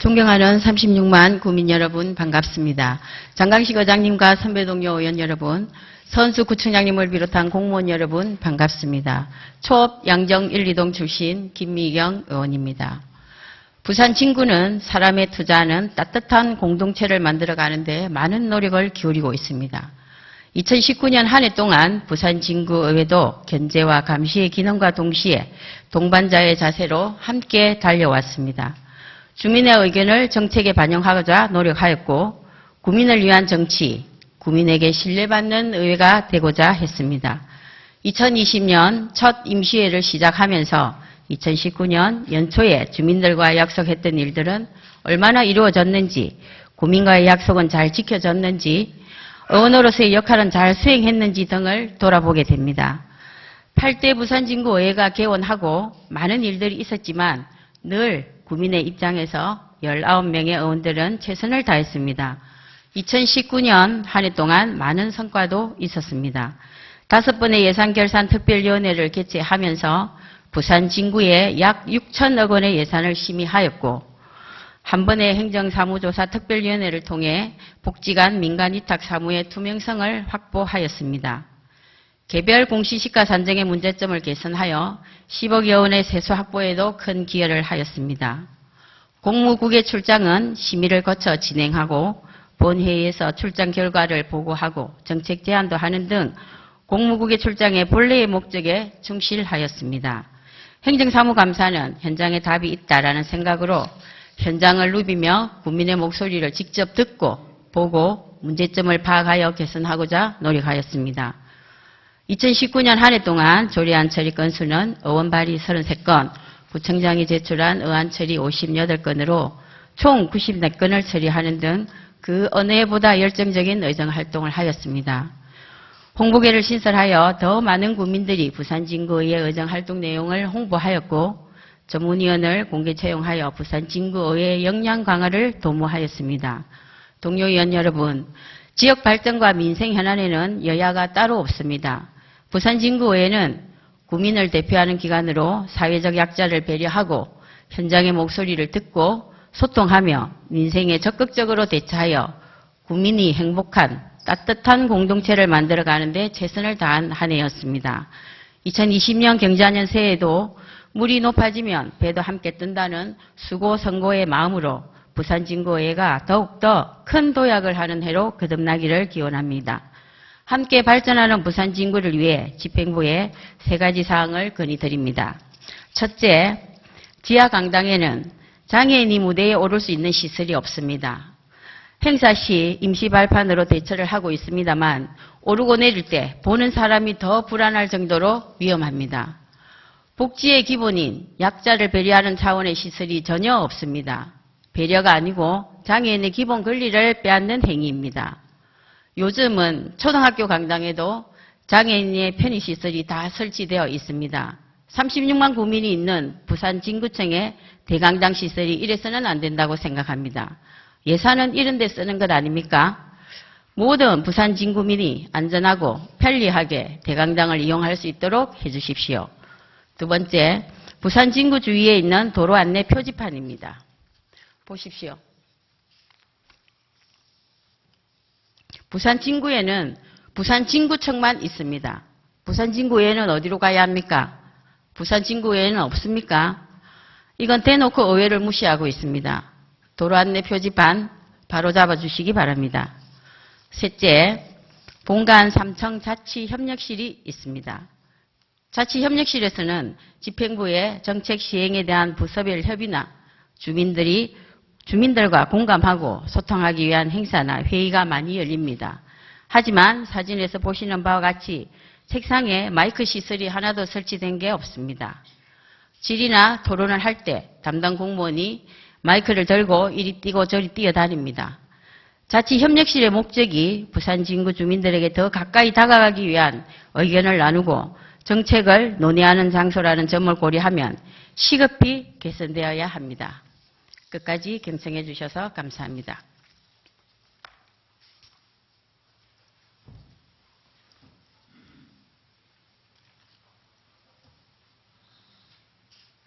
존경하는 36만 구민 여러분 반갑습니다. 장강식 의장님과 선배 동료 의원 여러분, 선수 구청장님을 비롯한 공무원 여러분 반갑습니다. 초업 양정 1, 2동 출신 김미경 의원입니다. 부산 진구는 사람에 투자하는 따뜻한 공동체를 만들어 가는데 많은 노력을 기울이고 있습니다. 2019년 한 해 동안 부산 진구의회도 견제와 감시의 기능과 동시에 동반자의 자세로 함께 달려왔습니다. 주민의 의견을 정책에 반영하고자 노력하였고 국민을 위한 정치, 국민에게 신뢰받는 의회가 되고자 했습니다. 2020년 첫 임시회를 시작하면서 2019년 연초에 주민들과 약속했던 일들은 얼마나 이루어졌는지, 국민과의 약속은 잘 지켜졌는지, 의원으로서의 역할은 잘 수행했는지 등을 돌아보게 됩니다. 8대 부산진구의회가 개원하고 많은 일들이 있었지만 늘 국민의 입장에서 19명의 의원들은 최선을 다했습니다. 2019년 한 해 동안 많은 성과도 있었습니다. 다섯 번의 예산결산 특별위원회를 개최하면서 부산 진구에 약 6천억 원의 예산을 심의하였고 한 번의 행정사무조사 특별위원회를 통해 복지관 민간위탁 사무의 투명성을 확보하였습니다. 개별 공시 시가 산정의 문제점을 개선하여 10억여 원의 세수 확보에도 큰 기여를 하였습니다. 공무국의 출장은 심의를 거쳐 진행하고 본회의에서 출장 결과를 보고하고 정책 제안도 하는 등 공무국의 출장의 본래의 목적에 충실하였습니다. 행정사무감사는 현장에 답이 있다라는 생각으로 현장을 누비며 국민의 목소리를 직접 듣고 보고 문제점을 파악하여 개선하고자 노력하였습니다. 2019년 한 해 동안 조리안 처리 건수는 의원 발의 33건, 구청장이 제출한 의안 처리 58건으로 총 94건을 처리하는 등 그 어느 해보다 열정적인 의정 활동을 하였습니다. 홍보계를 신설하여 더 많은 국민들이 부산 진구의회 의정 활동 내용을 홍보하였고 전문위원을 공개 채용하여 부산 진구의회 역량 강화를 도모하였습니다. 동료 의원 여러분, 지역 발전과 민생 현안에는 여야가 따로 없습니다. 부산 진구의회는 국민을 대표하는 기관으로 사회적 약자를 배려하고 현장의 목소리를 듣고 소통하며 민생에 적극적으로 대처하여 국민이 행복한 따뜻한 공동체를 만들어 가는 데 최선을 다한 한 해였습니다. 2020년 경자년 새해에도 물이 높아지면 배도 함께 뜬다는 수고 선고의 마음으로 부산진구회가 더욱더 큰 도약을 하는 해로 거듭나기를 기원합니다. 함께 발전하는 부산 진구를 위해 집행부에 세 가지 사항을 건의드립니다. 첫째, 지하 강당에는 장애인이 무대에 오를 수 있는 시설이 없습니다. 행사 시 임시 발판으로 대처를 하고 있습니다만 오르고 내릴 때 보는 사람이 더 불안할 정도로 위험합니다. 복지의 기본인 약자를 배려하는 차원의 시설이 전혀 없습니다. 배려가 아니고 장애인의 기본 권리를 빼앗는 행위입니다. 요즘은 초등학교 강당에도 장애인의 편의시설이 다 설치되어 있습니다. 36만 구민이 있는 부산 진구청의 대강당 시설이 이래서는 안 된다고 생각합니다. 예산은 이런 데 쓰는 것 아닙니까? 모든 부산 진구민이 안전하고 편리하게 대강당을 이용할 수 있도록 해주십시오. 두 번째, 부산 진구 주위에 있는 도로 안내 표지판입니다. 보십시오. 부산 진구에는 부산 진구청만 있습니다. 부산 진구에는 어디로 가야 합니까? 부산 진구에는 없습니까? 이건 대놓고 의회를 무시하고 있습니다. 도로 안내 표지판 바로 잡아주시기 바랍니다. 셋째, 본관 3층 자치협력실이 있습니다. 자치협력실에서는 집행부의 정책 시행에 대한 부서별 협의나 주민들이 주민들과 공감하고 소통하기 위한 행사나 회의가 많이 열립니다. 하지만 사진에서 보시는 바와 같이 책상에 마이크 시설이 하나도 설치된 게 없습니다. 질의나 토론을 할 때 담당 공무원이 마이크를 들고 이리 뛰고 저리 뛰어다닙니다. 자치협력실의 목적이 부산 진구 주민들에게 더 가까이 다가가기 위한 의견을 나누고 정책을 논의하는 장소라는 점을 고려하면 시급히 개선되어야 합니다. 끝까지 경청해 주셔서 감사합니다.